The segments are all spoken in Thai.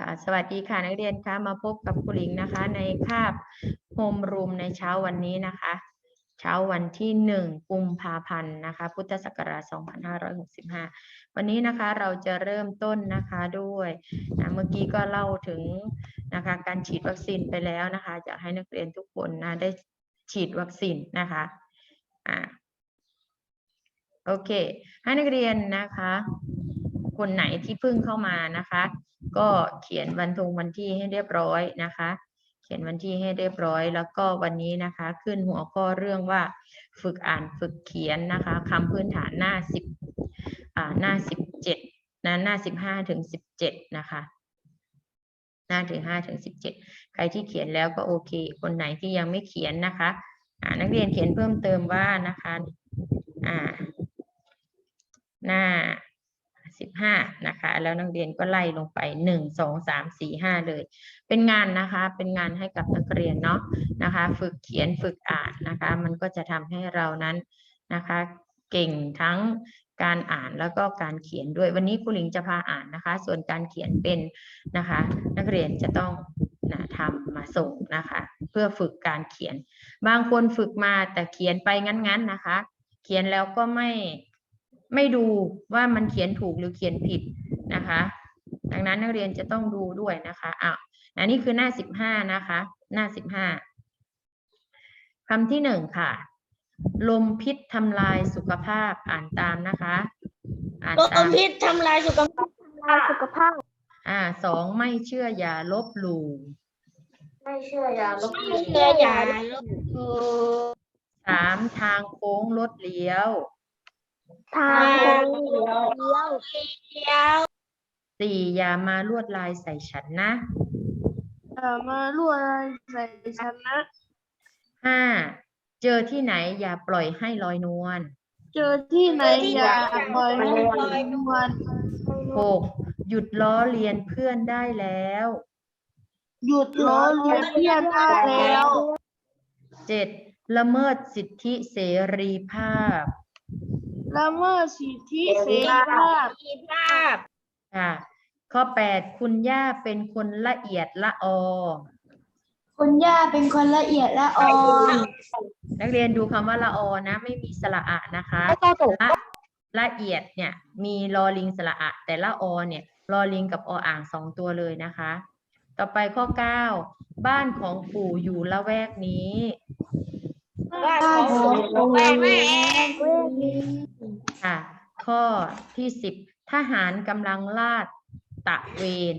ค่ะ สวัสดีค่ะนักเรียนคะมาพบกับครูหลิงนะคะ ในคาบโฮมรูมในเช้าวันนี้นะคะ เช้าวันที่หนึ่งกุมภาพันธ์นะคะ พุทธศักราช 2565 วันนี้นะคะเราจะเริ่มต้นนะคะด้วยนะเมื่อกี้ก็เล่าถึงนะคะการฉีดวัคซีนไปแล้วนะคะอยากให้นักเรียนทุกคนนะได้ฉีดวัคซีนนะคะอ่าโอเค ให้นักเรียนนะคะ คนไหนที่เพิ่งเข้ามานะคะ ก็เขียนวันทงวันที่ให้เรียบร้อยนะคะ เขียนวันที่ให้เรียบร้อย แล้วก็วันนี้นะคะ ขึ้นหัวข้อเรื่องว่าฝึกอ่านฝึกเขียนนะคะคำพื้นฐานหน้าสิบอ่าหน้าสิบเจ็ดนะหน้าสิบห้าถึงสิบเจ็ดนะคะหน้าถึงห้าถึงสิบเจ็ดใครที่เขียนแล้วก็โอเค คนไหนที่ยังไม่เขียนนะคะอ่านักเรียนเขียนเพิ่มเติมว่านะคะอ่าหน้า สิบห้านะคะ แล้วนักเรียนก็ไล่ลงไปหนึ่งสองสามสี่ห้าเลย เป็นงานนะคะ เป็นงานให้กับนักเรียนเนาะนะคะ ฝึกเขียนฝึกอ่านนะคะ มันก็จะทำให้เรานั้นนะคะ เก่งทั้งการอ่านแล้วก็การเขียนด้วย วันนี้ครูหลิงจะพาอ่านนะคะ ส่วนการเขียนเป็นนะคะ นักเรียนจะต้องนะทำมาส่งนะคะ เพื่อฝึกการเขียน บางคนฝึกมาแต่เขียนไปงั้นๆนะคะ เขียนแล้วก็ไม่ ไม่ดูว่ามันเขียนถูกหรือเขียนผิดนะคะ ดังนั้นนักเรียนจะต้องดูด้วยนะคะอะอันนี้คือหน้าสิบห้านะคะ หน้าสิบห้าคำที่หนึ่งค่ะ ลมพิษทำลายสุขภาพอ่านตามนะคะอ่านลตามมพิษทำลายสุขภาพทำลายสุขภาพ อ่าสองไม่เชื่ออย่าลบหลู่ไม่เชื่ออย่าลบไม่เชื่ออย่าลบหลู่สามทางโค้งรถเลี้ยว ทางเลี้ยวเลี้ยวเลี้ยวสี่อย่ามาลวดลายใส่ฉันนะอย่ามาลวดใส่ฉันนะห้าเจอที่ไหนอย่าปล่อยให้ลอยนวลเจอที่ไหนอย่าปล่อยให้ลอยนวลหกหยุดล้อเลียนเพื่อนได้แล้ว หยุดล้อเลียนเพื่อนได้แล้วเจ็ดละเมิดสิทธิเสรีภาพ ละเมิดสิทธิเสรีภาพค่ะข้อแปดคุณย่าเป็นคนละเอียดละออ คุณย่าเป็นคนละเอียดละออนักเรียนดูคำว่าละออนะ ไม่มีสระอะนะคะละละเอียดเนี่ยมีลอลิงสระอะ แต่ละออเนี่ยลอลิงกับออ่างสองตัวเลยนะคะ ต่อไปข้อเก้าบ้านของปู่อยู่ละแวกนี้ บ้านของผมแม่แม่ ค่ะ ข้อที่สิบทหารกำลังลาดตระเวน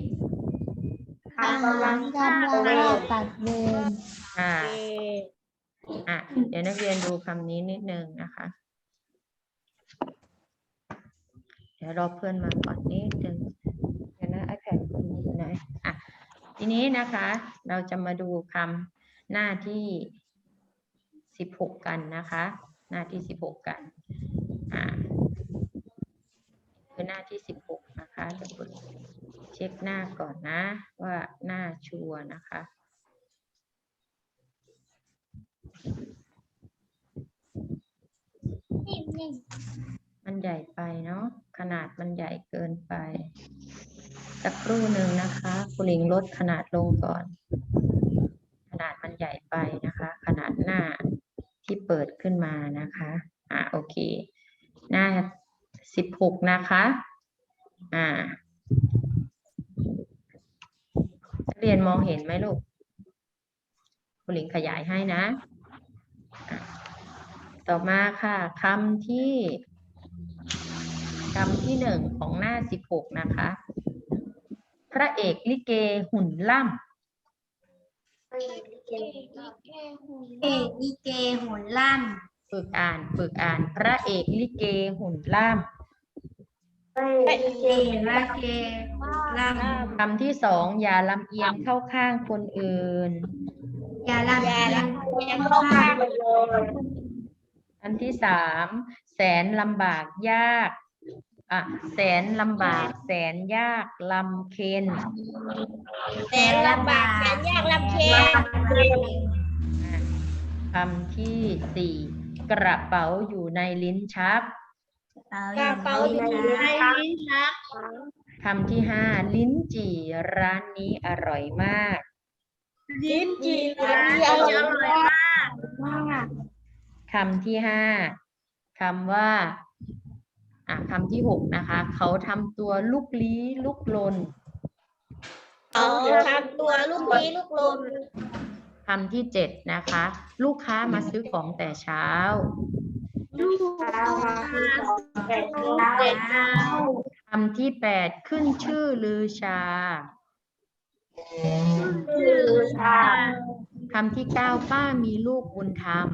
ทหารกำลังลาดตัดเวรค่ะอะเดี๋ยวนักเรียนดูคำนี้นิดนึงนะคะ เดี๋ยวรอเพื่อนมาก่อนนิดนึงเดี๋ยวนะ iPad คุณอยู่ไหนอะทีนี้นะคะ เราจะมาดูคำหน้าที่สิบหกกันนะคะ หน้าที่สิบหกกัน อ่าคือหน้าที่สิบหกนะคะเดี๋ยวคุณเช็คหน้าก่อนนะ ว่าหน้าชัวร์นะคะมันใหญ่ไปเนาะขนาดมันใหญ่เกินไป สักครู่หนึ่งนะคะคุณหลิงลดขนาดลงก่อน ขนาดมันใหญ่ไปนะคะ ขนาดหน้าที่เปิดขึ้นมานะคะ อ่าโอเค หน้าสิบหกนะคะ อ่าเรียนมองเห็นไหมลูกคุณลิงขยายให้นะ ต่อมาค่ะคำที่คำที่หนึ่งของหน้าสิบหกนะคะ พระเอกลิเกหุ่นล่ำเอกลิเกหุ่นล่ำ ฝึกอ่านฝึกอ่านพระเอกลิเกหุ่นล่ำเอกลิเกละเกล่ำคำที่สองอย่าลำเอียงเข้าข้างคนอื่นำอย่าลำเอียงเข้าข้างอันที่สามแสนลำบากยากอะแสนลำบาก แสนยากลำเค็นแสนลำบากแสนยากลำเค็ญอะคำที่สี่ กระเป๋าอยู่ในลิ้นชักกระเป๋าอยู่ในลิ้นชักคำที่ห้าลิ้นจี่ร้านนี้อร่อยมาก ลิ้นจี่ร้านนี้อร่อยมากมากคำที่ห้าคำว่าอะคำที่หกนะคะ เขาทำตัวลุกลี้ลุกลนเขาทำตัวลูกนี้ลูกลมคำที่เจ็ดนะคะ ลูกค้ามาซื้อของแต่เช้า ลูกค้ามาคือของแต่เช้าเด็กเราคำที่แปดขึ้นชื่อลือชาคือชาคำที่เก้าป้ามีลูกบุญธรรม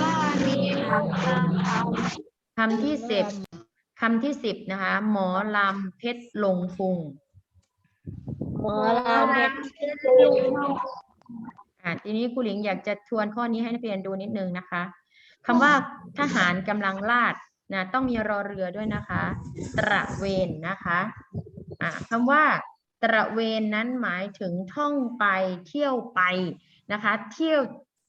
บ้านมีทำตามเขาคำที่สิบคำที่สิบนะคะ หมอลำเพชรลงพุงห มอลำเพชรอ่าทีนี้ครูหลิงอยากจะทวนข้อนี้ให้นักเรียนดูนิดนึงนะคะคำว่าทหารกำลังลาดนะต้องมีรอเรือด้วยนะคะ ตระเวนนะคะอ่าคำว่าตระเวนนั้นหมายถึงท่องไปเที่ยวไปนะคะ เที่ยว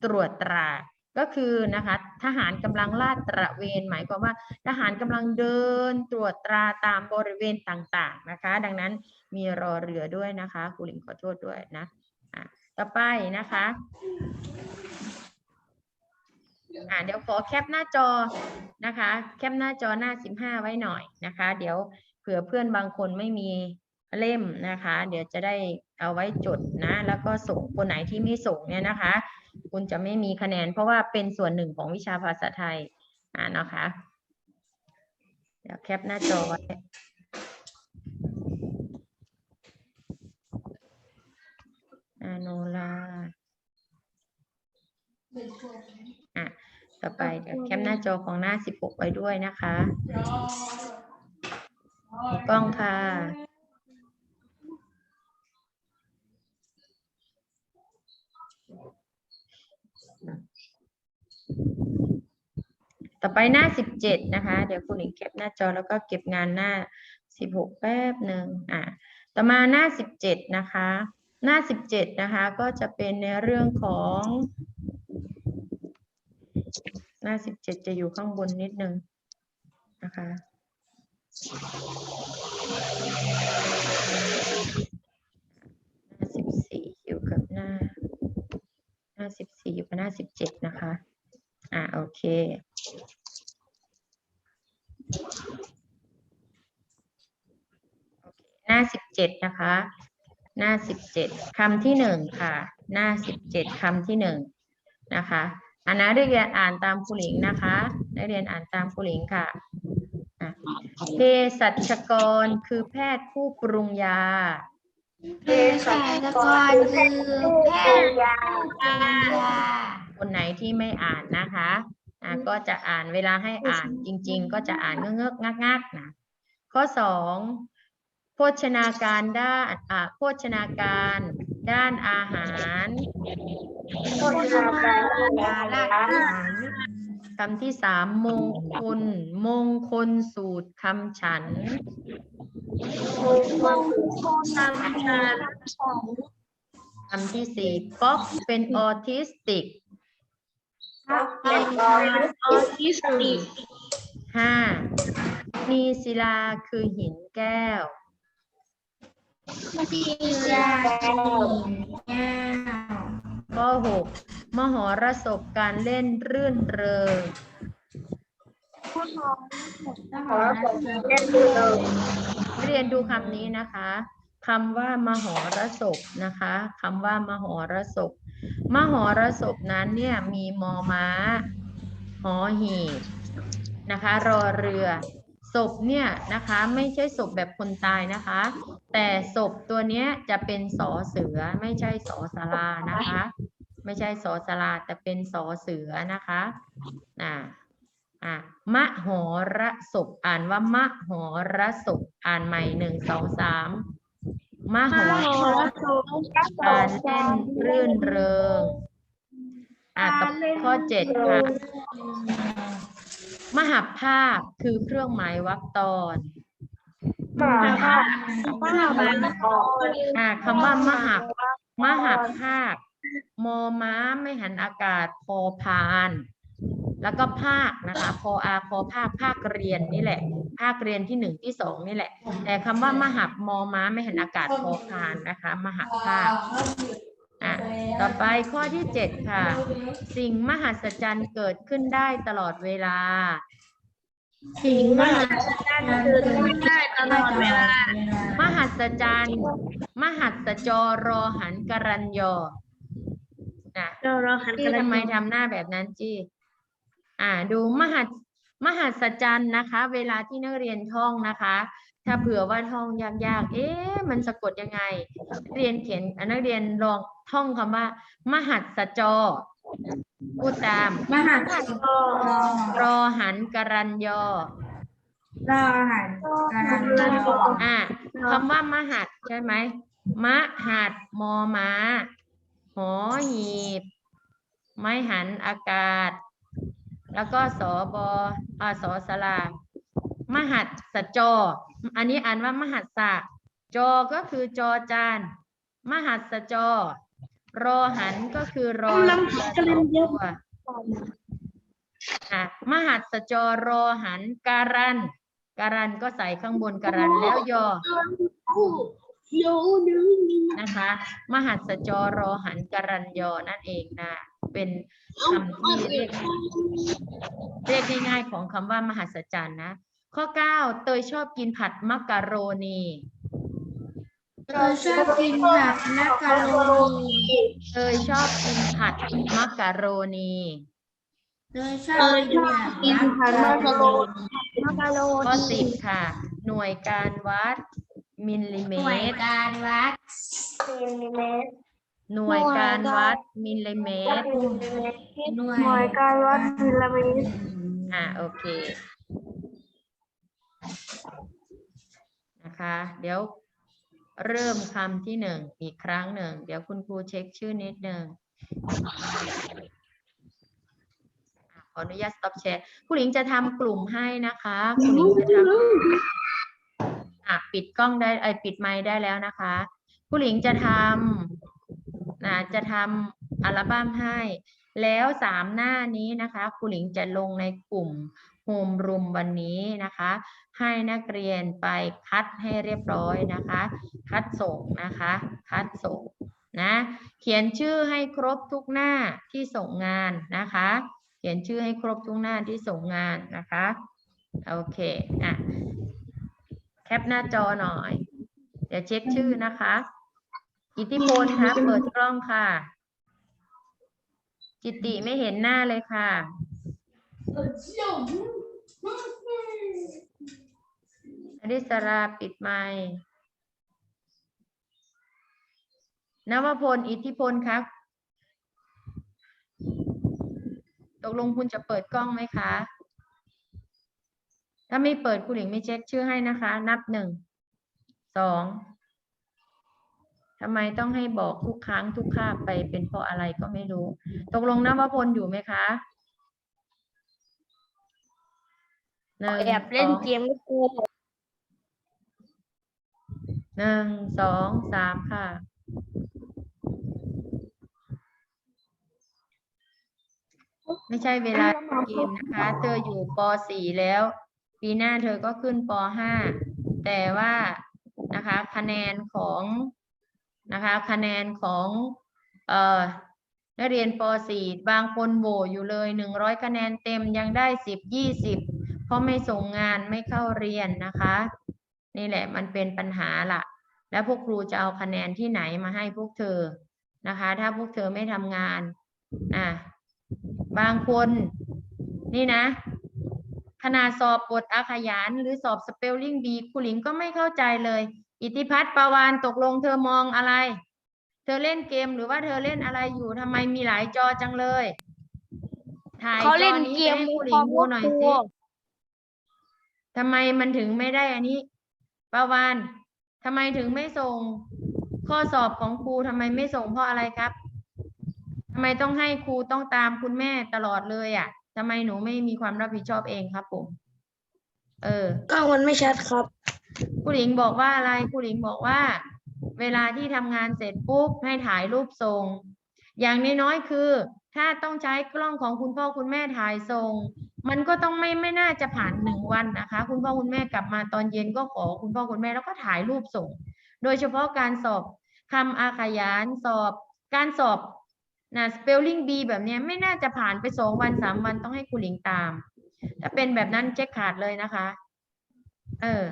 ตรวจตรา ก็คือนะคะทหารกำลังลาดตระเวน หมายความว่าทหารกำลังเดินตรวจตราตามบริเวณต่างๆนะคะ ดังนั้นมีรอเรือด้วยนะคะครูหลิงขอโทษด้วยนะอะต่อไปนะคะอ่าเดี๋ยวขอแคปหน้าจอนะคะ แคปหน้าจอหน้าสิบห้าไว้หน่อยนะคะ เดี๋ยวเผื่อเพื่อนบางคนไม่มีเล่มนะคะ เดี๋ยวจะได้เอาไว้จดนะ แล้วก็ส่งคนไหนที่ไม่ส่งเนี่ยนะคะ คุณจะไม่มีคะแนน เพราะว่าเป็นส่วนหนึ่งของวิชาภาษาไทยอ่านะคะ เดี๋ยวแคปหน้าจอไว้อาโนลาอะต่อไปเดี๋ยวแคปหน้าจอของหน้า 16 ไว้ด้วยนะคะกล้องค่ะ ต่อไปหน้า 17 นะคะ เดี๋ยวคุณหญิงแคปหน้าจอแล้วก็เก็บงานหน้า 16 แป๊บหนึ่งอะต่อมาหน้า 17 นะคะ หน้า 17 นะคะ ก็จะเป็นในเรื่องของหน้า 17 จะอยู่ข้างบนนิดนึงนะคะหน้า 14 อยู่กับหน้า หน้า 14 อยู่กับหน้า 17 นะคะ อ่าโอเค โอเคหน้า17นะคะ หน้า17คำที่หนึ่งค่ะ หน้า17คำที่หนึ่งนะคะอันนะได้เรียนอ่านตามครูหลิงนะคะได้เรียนอ่านตามครูหลิงค่ะอะเภสัชกรคือแพทย์ผู้ปรุงยาเภสัชกรคือแพทย์ยาคนไหนที่ไม่อ่านนะคะ อะก็จะอ่านเวลาให้อ่านจริง ๆ ก็จะอ่านเงือกๆงักๆนะข้อสองโภชนาการด้านอะโภชนาการด้านอาหารโภชนาการยาและอาหารคำที่สามมงคล มงคลสูตรคำฉันมงคลทำงานคำที่สี่ป๊อกเป็นออทิสติก เป็นออทิสติกห้ามีศิลาคือหินแก้วที่ยาแก้วข้อหกมหรสพการเล่นรื่นเริงขอส่งเล่นดูเลยเรียนดูคำนี้นะคะคำว่ามหรสพนะคะคำว่ามหรสพ มหรสพนั้นเนี่ยมีมอม้าหอหีบนะคะ รอเรือศพเนี่ยนะคะไม่ใช่ศพแบบคนตายนะคะ แต่ศพตัวเนี้ยจะเป็นสอเสือไม่ใช่สอสารานะคะ ไม่ใช่สอสาราแต่เป็นสอเสือนะคะอ่าอ่ามหรสพอ่านว่ามะหรสพอ่านใหม่หนึ่งสองสาม มหรการเล่นรื่นเริงอะต่อข้อเจ็ดค่ะ มหับภาคคือเครื่องหมายวรรคตอนมาค่ะมาบ้านออกอะคำว่ามหับมหับภาคมอม้าไม่หันอากาศพอพาน แล้วก็ภาคนะคะ พออาพอภาคภาคเรียนนี่แหละ ภาคเรียนที่หนึ่งที่สองนี่แหละ แต่คำว่ามหับมอม้าไม่เห็นอากาศพอพานนะคะ มหับภาคอะต่อไปข้อที่เจ็ดค่ะ สิ่งมหัศจรรย์เกิดขึ้นได้ตลอดเวลา สิ่งมหัศจรรย์เกิดขึ้นได้ตลอดเวลา มหัศจรรย์ มหัศจรอหันกรันยอนะเราเราหันจี้กันทำไมทำหน้าแบบนั้นจี้อ่า ดูมหัศ มหัศจรรย์นะคะ เวลาที่นักเรียนท่องนะคะ ถ้าเผื่อว่าท่องยากๆ เอ๊ะมันสะกดยังไงนักเรียนเขียนอะนักเรียนลองท่องคำว่า มหัศจรพูดตาม มหัศจรรอหันกรันยอรอหันกันอ่าคำว่ามหัดใช่ไหมมหัดมอม้าหอหีบ ไม้หันอากาศ แล้วก็สอบออาสอสลามหัดสจอ อันนี้อ่านว่ามหัดสะจอก็คือจอจาน มหัดสจอ รอหันก็คือรอเรือสองตัวอะมหัดสจอรอหันการันการันก็ใส่ข้างบนการันแล้วยอโยนึงนะคะ มหัศจรรอหันการันยอนั่นเองนะ เป็น คำที่เรียกเรียกง่ายๆของคำว่ามหัศจรรย์นะ ข้อเก้าเตยชอบกินผัดมักกะโรนีเราชอบกินผักมักกะโรนีเตยชอบกินผัดมักกะโรนีเราชอบกินผักมักกะโรนีมักกะโรข้อนีสิบค่ะ หน่วยการวัดมิลลิเมหน่วยตรการวัดมิลลิเมตร หน่วยการวัดมิลลิเมตรหน่วยหน่วยการวัดมิลลิเมตร อ่าโอเค นะคะ เดี๋ยวเริ่มคำที่หนึ่งอีกครั้งหนึ่ง เดี๋ยวคุณครูเช็คชื่อนิดหนึ่งอะขออนุญาต stop share คุณหญิงจะทำกลุ่มให้นะคะ คุณหญิงจะทำอะปิดกล้องได้ไอยปิดไมค์ได้แล้วนะคะ คุณหญิงจะทำ นะจะทำอัลบั้มให้ แล้วสามหน้านี้นะคะครูหลิงจะลงในกลุ่มโฮมรูมวันนี้นะคะ ให้นักเรียนไปคัดให้เรียบร้อยนะคะ คัดส่งนะคะ คัดส่งนะเขียนชื่อให้ครบทุกหน้าที่ส่งงานนะคะ เขียนชื่อให้ครบทุกหน้าที่ส่งงานนะคะโอเคอะแคปหน้าจอหน่อย เดี๋ยวเช็คชื่อนะคะ อิทธิพลคะเปิดกล้องค่ะ จิตติไม่เห็นหน้าเลยค่ะ อริสราปิดไมค์นวพล อิทธิพลครับ ตกลงคุณจะเปิดกล้องไหมคะ ถ้าไม่เปิดคุณหญิงไม่เช็คชื่อให้นะคะ นับหนึ่ง สอง ทำไมต้องให้บอกทุกครั้งทุกคาบไปเป็นเพราะอะไรก็ไม่รู้ ตกลงนวพลอยู่ไหมคะหนึ่งแอบเล่นเกมกับครูหนึ่งสองสามค่ะ ไม่ใช่เวลาเกมนะคะ เธออยู่ป .4 แล้ว ปีหน้าเธอก็ขึ้นป .5 แต่ว่านะคะ คะแนนของ นะคะคะแนนของนักเรียนป .4 บางคนโหวอยู่เลยหนึ่งร้อยคะแนนเต็มยังได้สิบยี่สิบเพราะไม่ส่งงานไม่เข้าเรียนนะคะ นี่แหละมันเป็นปัญหาล่ะแล้วพวกครูจะเอาคะแนนที่ไหนมาให้พวกเธอนะคะ ถ้าพวกเธอไม่ทำงานอะบางคน นี่นะขนาดสอบบทอาขยานหรือสอบสเปลลิ่งบีครูหลิงก็ไม่เข้าใจเลย อิทธิพัฒน์ประวานตกลงเธอมองอะไร เธอเล่นเกมหรือว่าเธอเล่นอะไรอยู่ทำไมมีหลายจอจังเลย ถ่ายเขาจเล่อนนี้เกไปมให้ครูหลิคองมดูหน่อยครูสิทำไมมันถึงไม่ได้อันนี้ประวานทำไมถึงไม่ส่งข้อสอบของครูทำไมไม่ส่งเพราะอะไรครับทำไมต้องให้ครูต้องตามคุณแม่ตลอดเลยอะทำไมหนูไม่มีความรับผิดชอบเองครับผม เออกล้องมันไม่ชัดครับ ครูหลิงบอกว่าอะไรครูหลิงบอกว่า เวลาที่ทำงานเสร็จปุ๊บให้ถ่ายรูปส่ง อย่างน้อยๆคือ ถ้าต้องใช้กล้องของคุณพ่อคุณแม่ถ่ายส่ง มันก็ต้องไม่ไม่น่าจะผ่านหนึ่งวันนะคะ คุณพ่อคุณแม่กลับมาตอนเย็นก็ขอคุณพ่อคุณแม่แล้วก็ถ่ายรูปส่ง โดยเฉพาะการสอบคำอาขยานสอบ การสอบนะ spelling bee แบบนี้ไม่น่าจะผ่านไปสองวันสามวันต้องให้ครูหลิงตามถ้าเป็นแบบนั้นเช็คขาดเลยนะคะ เออ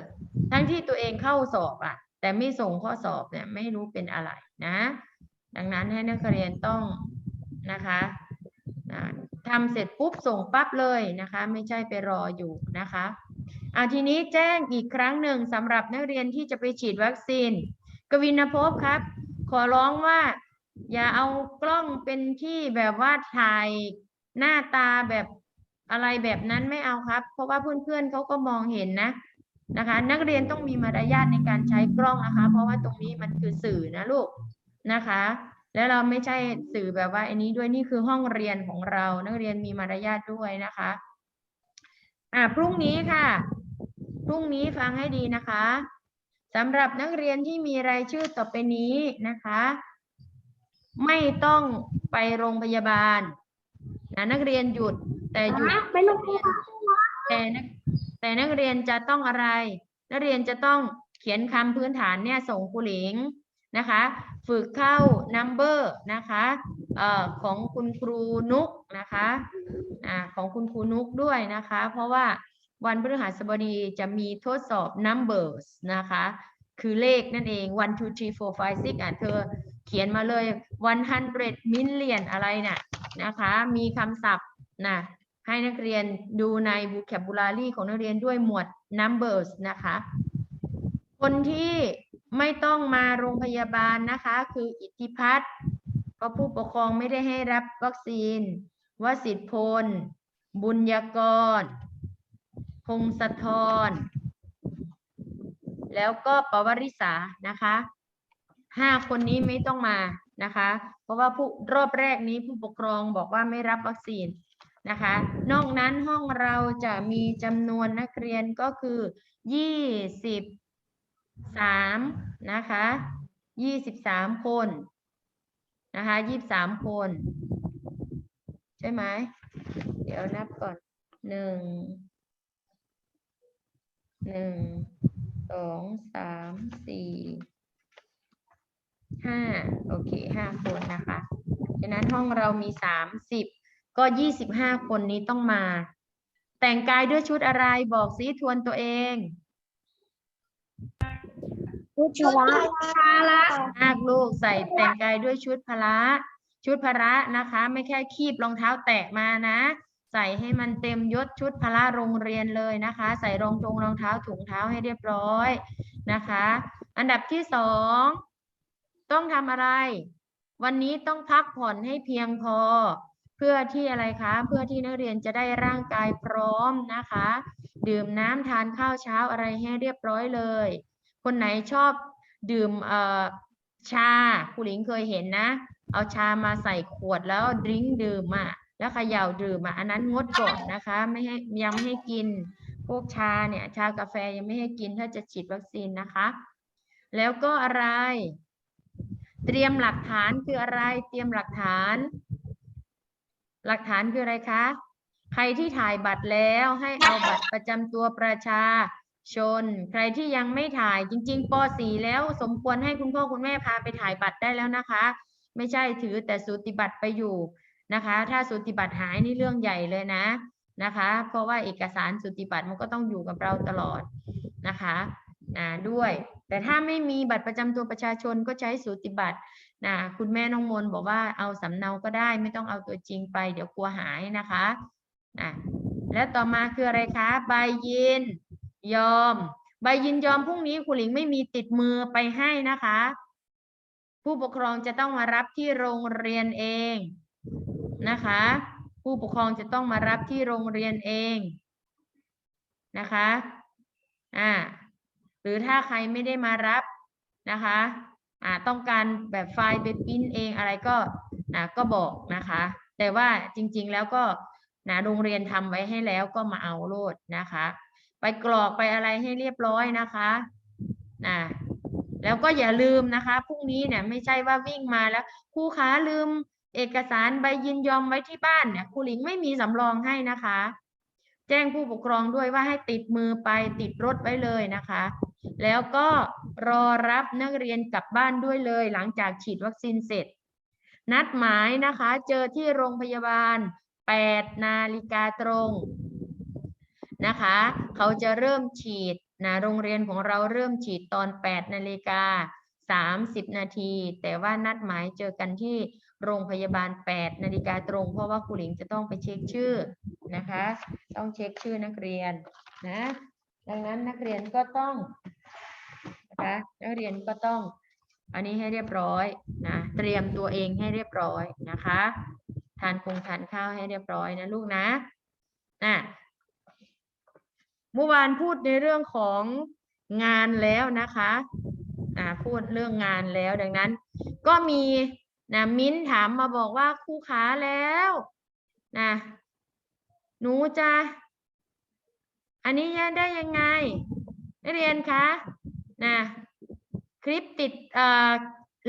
ทั้งที่ตัวเองเข้าสอบอะแต่ไม่ส่งข้อสอบเนี่ยไม่รู้เป็นอะไรนะ ดังนั้นให้นักเรียนต้องนะคะอ่าทำเสร็จปุ๊บส่งปั๊บเลยนะคะ ไม่ใช่ไปรออยู่นะคะอาทีนี้แจ้งอีกครั้งหนึ่งสำหรับนักเรียนที่จะไปฉีดวัคซีน กวินภพครับ ขอร้องว่า อย่าเอากล้องเป็นที่แบบว่าถ่ายหน้าตาแบบอะไรแบบนั้นไม่เอาครับ เพราะว่าเพื่อนๆเขาก็มองเห็นนะ นะคะ นักเรียนต้องมีมารยาทในการใช้กล้องนะคะ เพราะว่าตรงนี้มันคือสื่อนะลูกนะคะ แล้วเราไม่ใช่สื่อแบบว่าอันนี้ด้วยนี่คือห้องเรียนของเรา นักเรียนมีมารยาทด้วยนะคะอ่าพรุ่งนี้ค่ะพรุ่งนี้ฟังให้ดีนะคะสำหรับนักเรียนที่มีรายชื่อต่อไปนี้นะคะ ไม่ต้องไปโรงพยาบาลนะนักเรียนหยุดแต่หยุดไปโรงพยาบาลแต่นัก แต่นักเรียนจะต้องอะไร นักเรียนจะต้องเขียนคำพื้นฐานเนี่ยส่งครูหลิงนะคะ ฝึกเข้า number นะคะออของคุณครูนุกนะคะอ่าของคุณครูนุกด้วยนะคะ เพราะว่าวันพฤหัสบดีจะมีทดสอบ numbers นะคะ คือเลขนั่นเอง one two three four five six อะเธอเขียนมาเลย one hundred million อะไรน่ะนะคะ มีคำศัพท์นะ ให้นักเรียนดูใน vocabulary ของนักเรียนด้วยหมวด numbers นะคะ คนที่ไม่ต้องมาโรงพยาบาลนะคะ คืออิทธิพัฒน์เพราะผู้ปกครองไม่ได้ให้รับวัคซีน วสิทธิพล บุญยกร พงศธร แล้วก็ปวริษานะคะห้าคนนี้ไม่ต้องมานะคะ เพราะว่าผู้รอบแรกนี้ผู้ปกครองบอกว่าไม่รับวัคซีน นะคะ นอกนั้นห้องเราจะมีจำนวนนักเรียนก็คือยี่สิบสามนะคะยี่สิบสามคนนะคะยี่สามคน ใช่ไหม เดี๋ยวนับก่อน หนึ่ง หนึ่ง สอง สาม สี่ ห้า โอเค ห้าคนนะคะฉะนั้นห้องเรามีสามสิบ ก็ยี่สิบห้าคนนี้ต้องมา แต่งกายด้วยชุดอะไรบอกซิทวนตัวเองชุดพละพละมากลูกใส่แต่งกายด้วยชุดพละชุดพละนะคะ ไม่แค่คีบรองเท้าแตะมานะ ใส่ให้มันเต็มยศชุดพละโรงเรียนเลยนะคะ ใส่รองทงรองเท้าถุงเท้าให้เรียบร้อยนะคะ อันดับที่สองต้องทำอะไร วันนี้ต้องพักผ่อนให้เพียงพอ เพื่อที่อะไรคะ เพื่อที่นักเรียนจะได้ร่างกายพร้อมนะคะ ดื่มน้ำทานข้าวเช้าอะไรให้เรียบร้อยเลย คนไหนชอบดื่มเอ่อชาครูหลิงเคยเห็นนะ เอาชามาใส่ขวดแล้วดริงดื่มอะแล้วเขย่าดื่มอะอันนั้นงดก่อนนะคะ ไม่ให้ยังไม่ให้กินพวกชาเนี่ยชากาแฟยังไม่ให้กินถ้าจะฉีดวัคซีนนะคะ แล้วก็อะไร เตรียมหลักฐานคืออะไร เตรียมหลักฐาน หลักฐานคืออะไรคะ ใครที่ถ่ายบัตรแล้วให้เอาบัตรประจำตัวประชาชน ใครที่ยังไม่ถ่ายจริง ๆป .4 แล้วสมควรให้คุณพ่อคุณแม่พาไปถ่ายบัตรได้แล้วนะคะ ไม่ใช่ถือแต่สูติบัตรไปอยู่นะคะ ถ้าสูติบัตรหายนี่เรื่องใหญ่เลยนะนะคะ เพราะว่าเอกสารสูติบัตรมันก็ต้องอยู่กับเราตลอดนะคะนะด้วย แต่ถ้าไม่มีบัตรประจำตัวประชาชนก็ใช้สูติบัตร นะคุณแม่น้องมนบอกว่าเอาสำเนาก็ได้ไม่ต้องเอาตัวจริงไป เดี๋ยวกลัวหายนะคะนะแล้วต่อมาคืออะไรคะ ใบยินยอม ใบยินยอมพรุ่งนี้ครูหลิงไม่มีติดมือไปให้นะคะ ผู้ปกครองจะต้องมารับที่โรงเรียนเองนะคะ ผู้ปกครองจะต้องมารับที่โรงเรียนเองนะคะอ่าหรือถ้าใครไม่ได้มารับนะคะ อ่าต้องการแบบไฟล์ไปปริ้นเองอะไรก็นะก็บอกนะคะ แต่ว่าจริงๆแล้วก็นะโรงเรียนทำไว้ให้แล้วก็มาเอาโลดนะคะ ไปกรอกไปอะไรให้เรียบร้อยนะคะนะแล้วก็อย่าลืมนะคะพรุ่งนี้เนี่ยไม่ใช่ว่าวิ่งมาแล้วครูคะลืมเอกสารใบยินยอมไว้ที่บ้านเนี่ยครูหลิงไม่มีสำรองให้นะคะ แจ้งผู้ปกครองด้วยว่าให้ติดมือไปติดรถไว้เลยนะคะ แล้วก็รอรับนักเรียนกลับบ้านด้วยเลย หลังจากฉีดวัคซีนเสร็จ นัดหมายนะคะเจอที่โรงพยาบาล 8 นาฬิกาตรงนะคะ เขาจะเริ่มฉีดนะโรงเรียนของเราเริ่มฉีดตอน 8 นาฬิกา 30 นาที แต่ว่านัดหมายเจอกันที่โรงพยาบาล 8 นาฬิกาตรง เพราะว่าครูหลิงจะต้องไปเช็คชื่อนะคะ ต้องเช็คชื่อนักเรียนนะ ดังนั้นนักเรียนก็ต้องนะคะนักเรียนก็ต้อง อันนี้ให้เรียบร้อยนะเตรียมตัวเองให้เรียบร้อยนะคะทานคงทานข้าวให้เรียบร้อยนะลูกนะน่ะเมื่อวานพูดในเรื่องของงานแล้วนะคะอ่าพูดเรื่องงานแล้วดังนั้น ก็มีนะมิ้นถามมาบอกว่าครูขาแล้วนะหนูจะ อันนี้ได้ยังไง นักเรียนคะนะคลิปติดเอ่อ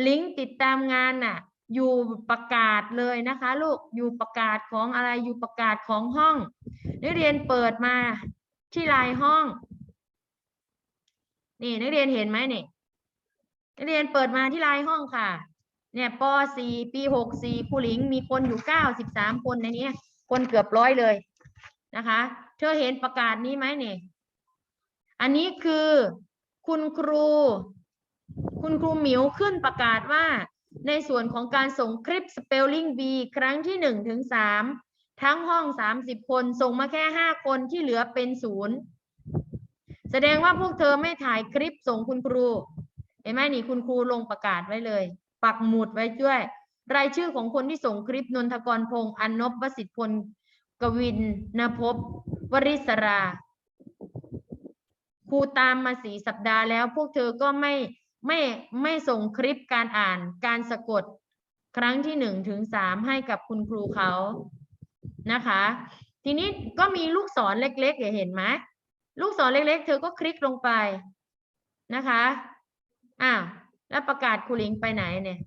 ลิงก์ติดตามงานน่ะอยู่ประกาศเลยนะคะลูกอยู่ประกาศของอะไรอยู่ประกาศของห้อง นักเรียนเปิดมาที่ลน์ห้อง นี่นักเรียนเห็นไหมนี่นักเรียนเปิดมาที่ลน์ห้องค่ะ เนี่ยป .4 ปี 64ครูหลิงมีคนอยู่ 93 คนในนี้ คนเกือบร้อยเลยนะคะ เธอเห็นประกาศนี้ไหมเนี่ย อันนี้คือคุณครู คุณครูหมิวขึ้นประกาศว่า ในส่วนของการส่งคลิป Spelling Bee ครั้งที่1ถึง3ทั้งห้อง 30 คนส่งมาแค่ 5 คนที่เหลือเป็นศูนย์แสดงว่าพวกเธอไม่ถ่ายคลิปส่งคุณครู เห็นไหมนี่คุณครูลงประกาศไว้เลย ปักหมุดไว้ด้วย รายชื่อของคนที่ส่งคลิปนนทกรพงษ์อนนบวสิทธิพลกวินนภพ วริศราครูตามมาสี่สัปดาห์แล้ว พวกเธอก็ไม่ไม่ไม่ส่งคลิปการอ่านการสะกดครั้งที่หนึ่งถึงสามให้กับคุณครูเขานะคะ ทีนี้ก็มีลูกศรเล็กๆเห็นไหมลูกศรเล็กๆ เธอก็คลิกลงไปนะคะอ้าวแล้วประกาศครูลิงไปไหนเนี่ย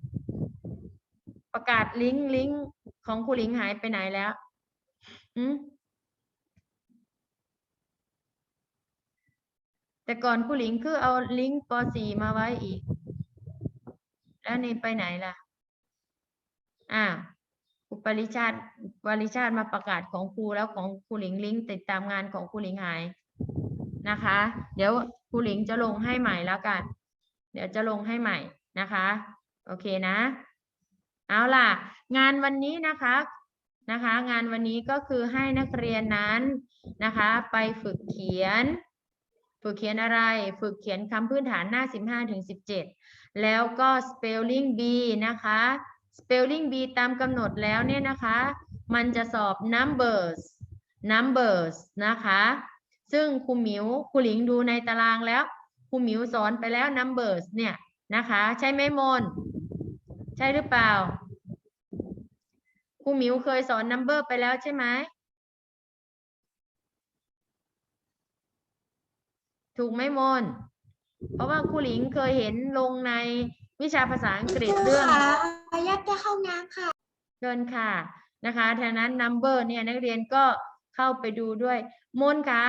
ประกาศลิงก์ลิงก์ของครูลิงหายไปไหนแล้วอืม แต่ก่อนครูหลิงคือเอาลิงก์ป .4 มาไว้อีก แล้วนี่ไปไหนล่ะอ่าครูปริชาติวริชาติมาประกาศของครูแล้วของครูหลิงลิงก์ติดตามงานของครูหลิงหายนะคะ เดี๋ยวครูหลิงจะลงให้ใหม่แล้วกัน เดี๋ยวจะลงให้ใหม่นะคะ โอเคนะ เอาล่ะ งานวันนี้นะคะนะคะ งานวันนี้ก็คือให้นักเรียนนั้นนะคะ ไปฝึกเขียน ฝึกเขียนอะไร ฝึกเขียนคำพื้นฐานหน้า 15ถึง17 แล้วก็ spelling bee นะคะ spelling bee ตามกำหนดแล้วเนี่ยนะคะ มันจะสอบ numbers numbers นะคะ ซึ่งครูหมิวครูหลิงดูในตารางแล้วครูหมิวสอนไปแล้ว numbers เนี่ยนะคะ ใช่ไหมมน ใช่หรือเปล่าครูหมิวเคยสอน number ไปแล้วใช่ไหม ถูกไหมมน เพราะว่าครูหลิงเคยเห็นลงในวิชาภาษาอังกฤษเรื่องขออนุญาตจะเข้าน้ำค่ะเชิญค่ะนะคะฉะนั้น number เนี่ยนักเรียนก็เข้าไปดูด้วย มนคะ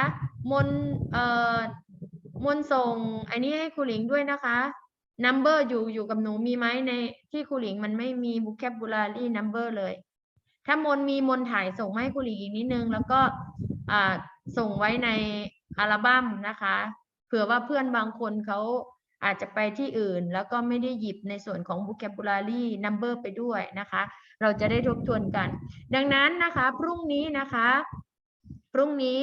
มนเอ่อมนส่ง อันนี้ให้ครูหลิงด้วยนะคะ number อยู่อยู่กับหนูมีไหมในที่ครูหลิงมันไม่มี vocabulary number เลย ถ้ามนมีมนถ่ายส่งมาให้ครูหลิงอีกนิดนึง แล้วก็อ่าส่งไว้ในอัลบั้มนะคะเผื่อว่าเพื่อนบางคนเขาอาจจะไปที่อื่น แล้วก็ไม่ได้หยิบในส่วนของ vocabulary number ไปด้วยนะคะ เราจะได้ทบทวนกัน ดังนั้นนะคะพรุ่งนี้นะคะ พรุ่งนี้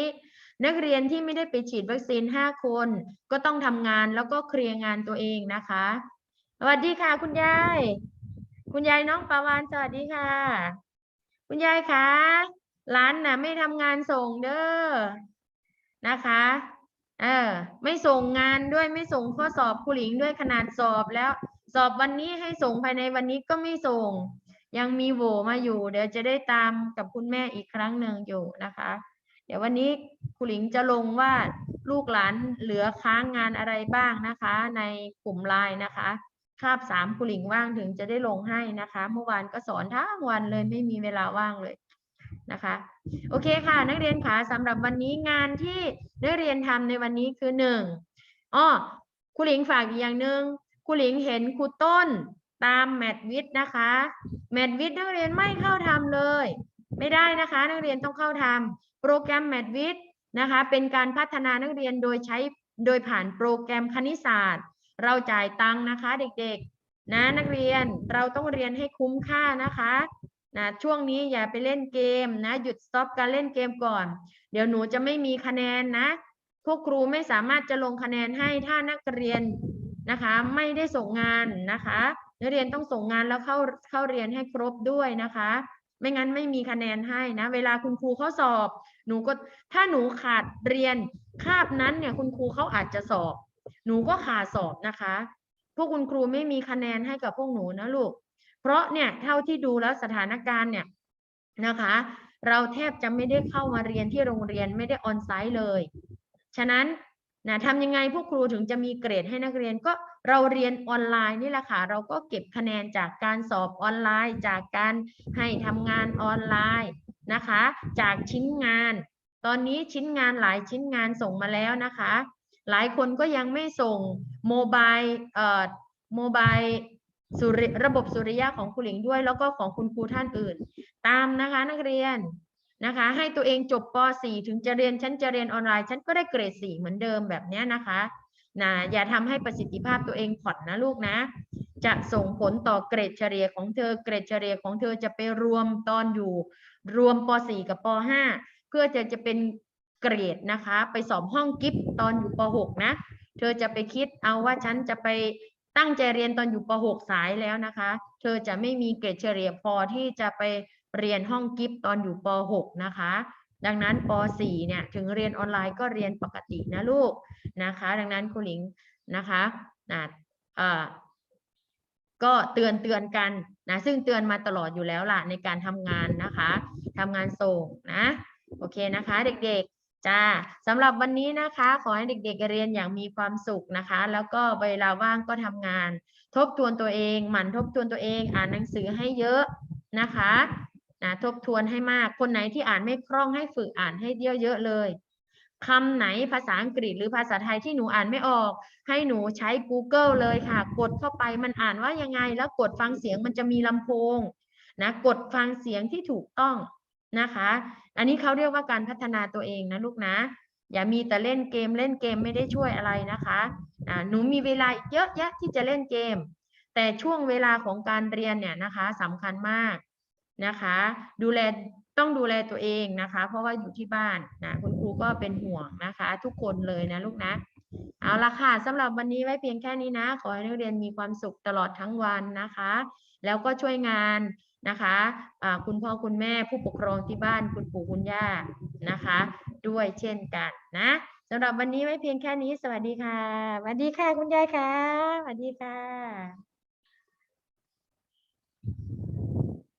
นักเรียนที่ไม่ได้ไปฉีดวัคซีน 5 คน ก็ต้องทำงานแล้วก็เคลียร์งานตัวเองนะคะ สวัสดีค่ะคุณยาย คุณยายน้องปาวานสวัสดีค่ะ คุณยายคะร้านน่ะไม่ทำงานส่งเด้อนะคะ เออไม่ส่งงานด้วยไม่ส่งข้อสอบครูหลิงด้วยขนาดสอบแล้ว สอบวันนี้ให้ส่งภายในวันนี้ก็ไม่ส่ง ยังมีโหวมาอยู่ เดี๋ยวจะได้ตามกับคุณแม่อีกครั้งหนึ่งอยู่นะคะ เดี๋ยววันนี้ครูหลิงจะลงว่าลูกหลานเหลือค้างงานอะไรบ้างนะคะ ในกลุ่มไลน์นะคะคาบสามครูหลิงว่างถึงจะได้ลงให้นะคะ เมื่อวานก็สอนทั้งวันเลยไม่มีเวลาว่างเลย นะคะ โอเคค่ะ นักเรียนคะสำหรับวันนี้งานที่นักเรียนทำในวันนี้คือหนึ่งอ้อครูหลิงฝากอีกอย่างหนึ่งครูหลิงเห็นครูต้นตามแมทวิทย์นะคะ แมทวิทย์นักเรียนไม่เข้าทำเลย ไม่ได้นะคะ นักเรียนต้องเข้าทำโปรแกรมแมทวิทย์นะคะเป็นการพัฒนานักเรียนโดยใช้โดยผ่านโปรแกรมคณิตศาสตร์ เราจ่ายตังค์นะคะเด็กๆ นะนักเรียนเราต้องเรียนให้คุ้มค่านะคะ นะช่วงนี้อย่าไปเล่นเกมนะ หยุดสต็อปการเล่นเกมก่อน เดี๋ยวหนูจะไม่มีคะแนนนะ พวกครูไม่สามารถจะลงคะแนนให้ถ้านักเรียนนะคะ ไม่ได้ส่งงานนะคะนักเรียนต้องส่งงานแล้วเข้าเข้าเรียนให้ครบด้วยนะคะ ไม่งั้นไม่มีคะแนนให้นะ เวลาคุณครูเขาสอบ หนูก็ถ้าหนูขาดเรียนคาบนั้นเนี่ยคุณครูเขาอาจจะสอบ หนูก็ขาดสอบนะคะ พวกคุณครูไม่มีคะแนนให้กับพวกหนูนะลูก เพราะเนี่ยเท่าที่ดูแล้วสถานการณ์เนี่ยนะคะ เราแทบจะไม่ได้เข้ามาเรียนที่โรงเรียนไม่ได้ออนไซต์เลย ฉะนั้นนะทำยังไงพวกครูถึงจะมีเกรดให้นักเรียนก็เราเรียนออนไลน์นี่แหละค่ะ เราก็เก็บคะแนนจากการสอบออนไลน์ จากการให้ทำงานออนไลน์นะคะ จากชิ้นงาน ตอนนี้ชิ้นงานหลายชิ้นงานส่งมาแล้วนะคะ หลายคนก็ยังไม่ส่งโมบายเอ่อโมบาย สุริระบบสุริยะของครูหลิงด้วย แล้วก็ของคุณครูท่านอื่น ตามนะคะนักเรียนนะคะ ให้ตัวเองจบป .4 ถึงจะเรียนฉันจะเรียนออนไลน์ฉันก็ได้เกรด 4 เหมือนเดิมแบบนี้นะคะนะอย่าทำให้ประสิทธิภาพตัวเองผ่อนนะลูกนะ จะส่งผลต่อเกรดเฉลี่ยของเธอ เกรดเฉลี่ยของเธอจะไปรวมตอนอยู่ รวมป .4 กับป .5 เพื่อจะจะเป็นเกรดนะคะ ไปสอบห้องกิฟต์ตอนอยู่ป .6 นะ เธอจะไปคิดเอาว่าฉันจะไป ตั้งใจเรียนตอนอยู่ป .6 สายแล้วนะคะ เธอจะไม่มีเกรดเฉลี่ยพอที่จะไปเรียนห้องกิฟต์ตอนอยู่ป .6 นะคะ ดังนั้นป .4 เนี่ยถึงเรียนออนไลน์ก็เรียนปกตินะลูกนะคะ ดังนั้นครูหลิงนะคะนะเอ่อก็เตือนเตือนกันนะซึ่งเตือนมาตลอดอยู่แล้วล่ะในการทำงานนะคะทำงานส่งนะโอเคนะคะ เด็กๆ จ้าสำหรับวันนี้นะคะ ขอให้เด็กๆเรียนอย่างมีความสุขนะคะ แล้วก็เวลาว่างก็ทำงาน ทบทวนตัวเอง หมั่นทบทวนตัวเอง อ่านหนังสือให้เยอะนะคะนะทบทวนให้มาก คนไหนที่อ่านไม่คล่องให้ฝึกอ่านให้เยอะๆเลยคำไหนภาษาอังกฤษหรือภาษาไทยที่หนูอ่านไม่ออก ให้หนูใช้ Google เลยค่ะ กดเข้าไปมันอ่านว่ายังไง แล้วกดฟังเสียงมันจะมีลำโพงนะ กดฟังเสียงที่ถูกต้อง นะคะ อันนี้เขาเรียกว่าการพัฒนาตัวเองนะลูกนะ อย่ามีแต่เล่นเกมเล่นเกมไม่ได้ช่วยอะไรนะคะอ่าหนูมีเวลาเยอะแยะที่จะเล่นเกม แต่ช่วงเวลาของการเรียนเนี่ยนะคะสำคัญมากนะคะ ดูแลต้องดูแลตัวเองนะคะ เพราะว่าอยู่ที่บ้านนะคุณครูก็เป็นห่วงนะคะ ทุกคนเลยนะลูกนะเอาละค่ะสำหรับวันนี้ไว้เพียงแค่นี้นะ ขอให้นักเรียนมีความสุขตลอดทั้งวันนะคะ แล้วก็ช่วยงาน นะคะะคุณพ่อคุณแม่ผู้ปกครองที่บ้านคุณปู่คุณย่านะคะ ด้วยเช่นกันนะสำหรับวันนี้ไม่เพียงแค่นี้ สวัสดีค่ะสวัสดีค่ะคุณยายค่ะสวัสดีค่ะ